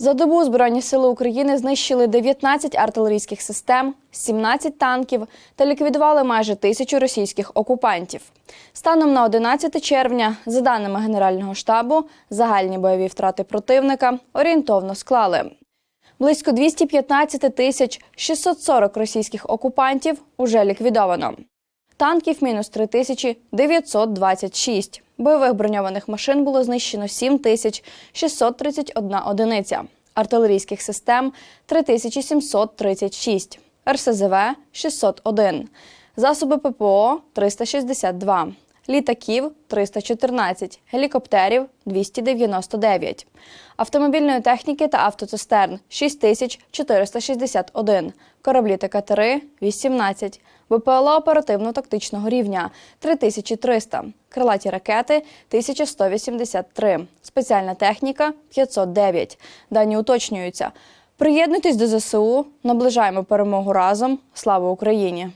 За добу Збройні сили України знищили 19 артилерійських систем, 17 танків та ліквідували майже тисячу російських окупантів. Станом на 11 червня, за даними Генерального штабу, загальні бойові втрати противника орієнтовно склали. Близько 215 тисяч 640 російських окупантів уже ліквідовано. Танків мінус 3926. Бойових броньованих машин було знищено 7631 одиниця. Артилерійських систем 3736. РСЗВ 601. Засоби ППО 362. Літаків 314, гелікоптерів 299, автомобільної техніки та автоцистерн 6461, кораблі та катери 18, БПЛА оперативно-тактичного рівня 3300, крилаті ракети 1183, спеціальна техніка 509. Дані уточнюються. Приєднуйтесь до ЗСУ, наближаємо перемогу разом. Слава Україні!